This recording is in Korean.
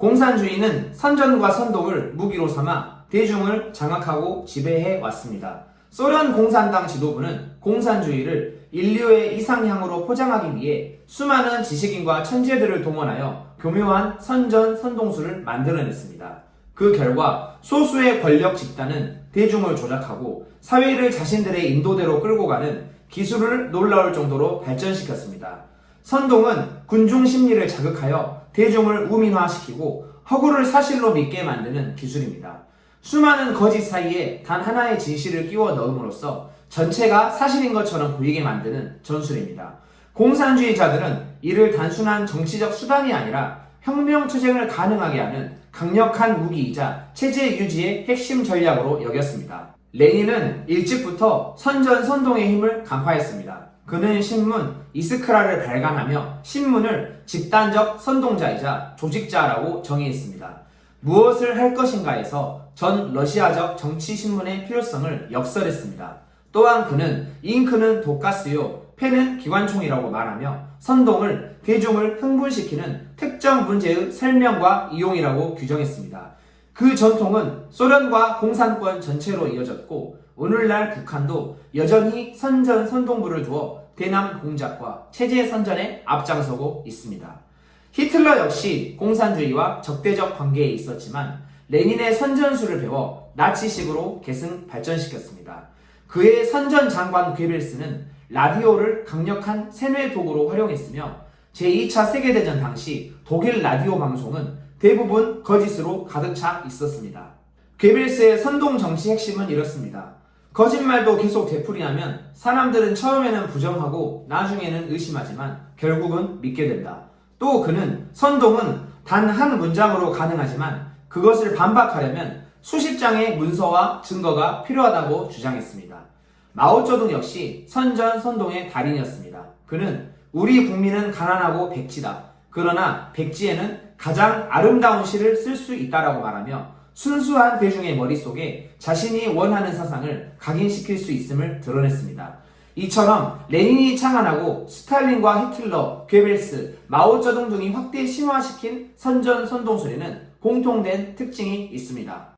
공산주의는 선전과 선동을 무기로 삼아 대중을 장악하고 지배해 왔습니다. 소련 공산당 지도부는 공산주의를 인류의 이상향으로 포장하기 위해 수많은 지식인과 천재들을 동원하여 교묘한 선전 선동수를 만들어냈습니다. 그 결과 소수의 권력 집단은 대중을 조작하고 사회를 자신들의 인도대로 끌고 가는 기술을 놀라울 정도로 발전시켰습니다. 선동은 군중 심리를 자극하여 대중을 우민화시키고 허구를 사실로 믿게 만드는 기술입니다. 수많은 거짓 사이에 단 하나의 진실을 끼워 넣음으로써 전체가 사실인 것처럼 보이게 만드는 전술입니다. 공산주의자들은 이를 단순한 정치적 수단이 아니라 혁명투쟁을 가능하게 하는 강력한 무기이자 체제 유지의 핵심 전략으로 여겼습니다. 레닌은 일찍부터 선전선동의 힘을 간파했습니다. 그는 신문 이스크라를 발간하며 신문을 집단적 선동자이자 조직자라고 정의했습니다. 무엇을 할 것인가에서 전 러시아적 정치 신문의 필요성을 역설했습니다. 또한 그는 잉크는 독가스요, 펜은 기관총이라고 말하며 선동을 대중을 흥분시키는 특정 문제의 설명과 이용이라고 규정했습니다. 그 전통은 소련과 공산권 전체로 이어졌고 오늘날 북한도 여전히 선전 선동부를 두어 대남 공작과 체제 선전에 앞장서고 있습니다. 히틀러 역시 공산주의와 적대적 관계에 있었지만 레닌의 선전술을 배워 나치식으로 계승 발전시켰습니다. 그의 선전 장관 괴벨스는 라디오를 강력한 세뇌 도구로 활용했으며 제2차 세계대전 당시 독일 라디오 방송은 대부분 거짓으로 가득 차 있었습니다. 괴벨스의 선동 정치 핵심은 이렇습니다. 거짓말도 계속 되풀이하면 사람들은 처음에는 부정하고 나중에는 의심하지만 결국은 믿게 된다. 또 그는 선동은 단 한 문장으로 가능하지만 그것을 반박하려면 수십 장의 문서와 증거가 필요하다고 주장했습니다. 마오쩌둥 역시 선전 선동의 달인이었습니다. 그는 우리 국민은 가난하고 백지다. 그러나 백지에는 가장 아름다운 시를 쓸 수 있다라고 말하며 순수한 대중의 머릿속에 자신이 원하는 사상을 각인시킬 수 있음을 드러냈습니다. 이처럼 레닌이 창안하고 스탈린과 히틀러, 괴벨스, 마오쩌둥 등이 확대 심화시킨 선전 선동술에는 공통된 특징이 있습니다.